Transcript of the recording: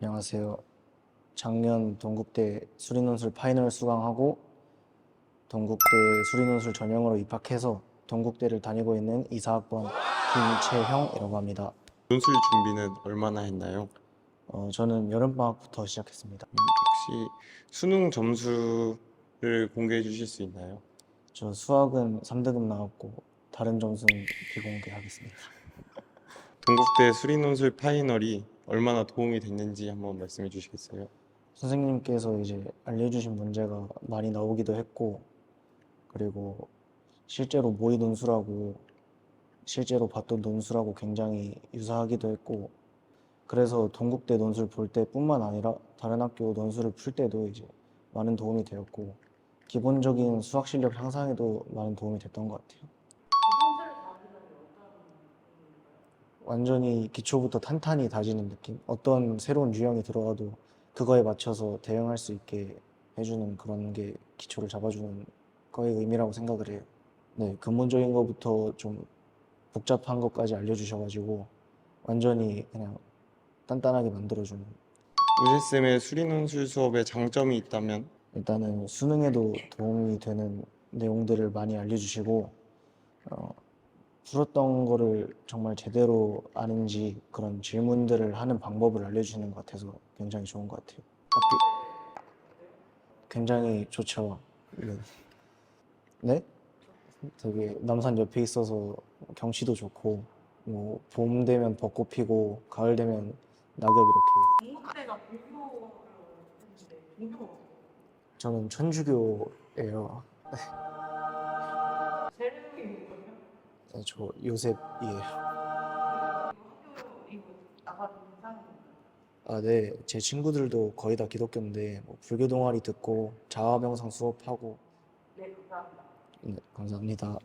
안녕하세요. 작년 동국대 수리논술 파이널 수강하고 동국대 수리논술 전형으로 입학해서 동국대를 다니고 있는 이사학번 김채형이라고 합니다. 논술 준비는 얼마나 했나요? 어, 저는 여름방학부터 시작했습니다. 혹시 수능 점수를 공개해 주실 수 있나요? 저 수학은 3등급 나왔고 다른 점수는 비공개하겠습니다. 동국대 수리논술 파이널이 얼마나 도움이 됐는지 한번 말씀해 주시겠어요? 선생님께서 이제 알려주신 문제가 많이 나오기도 했고 그리고 실제로 모의 논술하고 실제로 봤던 논술하고 굉장히 유사하기도 했고 그래서 동국대 논술 볼 때뿐만 아니라 다른 학교 논술을 풀 때도 이제 많은 도움이 되었고 기본적인 수학 실력 향상에도 많은 도움이 됐던 것 같아요. 완전히 기초부터 탄탄히 다지는 느낌. 어떤 새로운 유형이 들어와도 그거에 맞춰서 대응할 수 있게 해주는 그런 게 기초를 잡아주는 거의 의미라고 생각을 해요. 네, 근본적인 것부터 좀 복잡한 것까지 알려주셔가지고 완전히 그냥 단단하게 만들어주는. 우재쌤의 수리논술 수업에 장점이 있다면 일단은 수능에도 도움이 되는 내용들을 많이 알려주시고 어, 풀었던 거를 정말 제대로 아는지 그런 질문들을 하는 방법을 알려주시는 것 같아서 굉장히 좋은 것 같아요. 학교 굉장히 좋죠. 네. 네? 되게 남산 옆에 있어서 경치도 좋고 뭐 봄 되면 벚꽃 피고 가을 되면 낙엽 이렇게 했는데 종교가 어떻게 저는 천주교예요. 세력이 있는 거예요? 네, 저 요셉이에요. 사람이 아, 네. 제 친구들도 거의 다 기독교인데 뭐 불교 동아리 듣고 자화명상 수업하고 네 감사합니다. 네, 감사합니다.